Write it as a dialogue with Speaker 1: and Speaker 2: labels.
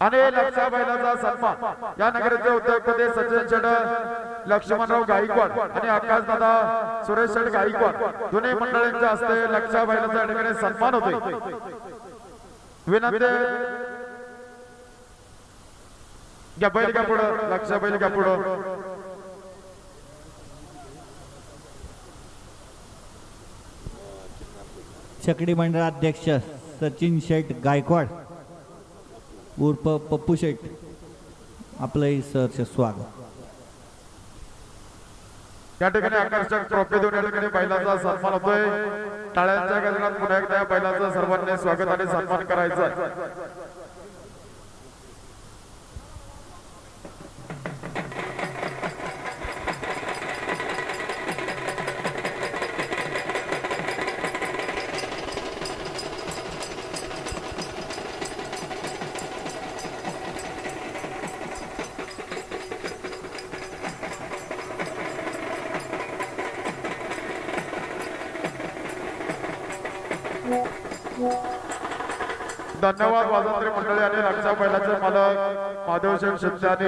Speaker 1: आणि लक्षा बैलाचा सन्मान. या नगरीचे उद्योगपती सचिन शेड लक्ष्मणराव गायकवाड आणि आकाश दादा सुरेश शेड गायकवाड दोन्ही मंडळींच्या हस्ते लक्षा बैलाचा ठिकाणी सन्मान होतोय. विनंती घ्या बैल का पुढं. लक्षा बैल का पुढं.
Speaker 2: शकडी मंडळ अध्यक्ष सचिन शेठ गायकवाड. उर्फ पप्पू शेठ आपलंही सरचे स्वागत.
Speaker 1: या ठिकाणी आकर्षक ट्रॉफी देऊन या ठिकाणी बैलाचा सन्मान होतोय. टाळ्यांच्या गजरात पुन्हा एकदा या बैलाचं सर्वांनी स्वागत आणि सन्मान करायचं धन्यवाद वाजंत्री मंडळी आणि रक्षा बैलाचे मालक महादेव शिंदे आणि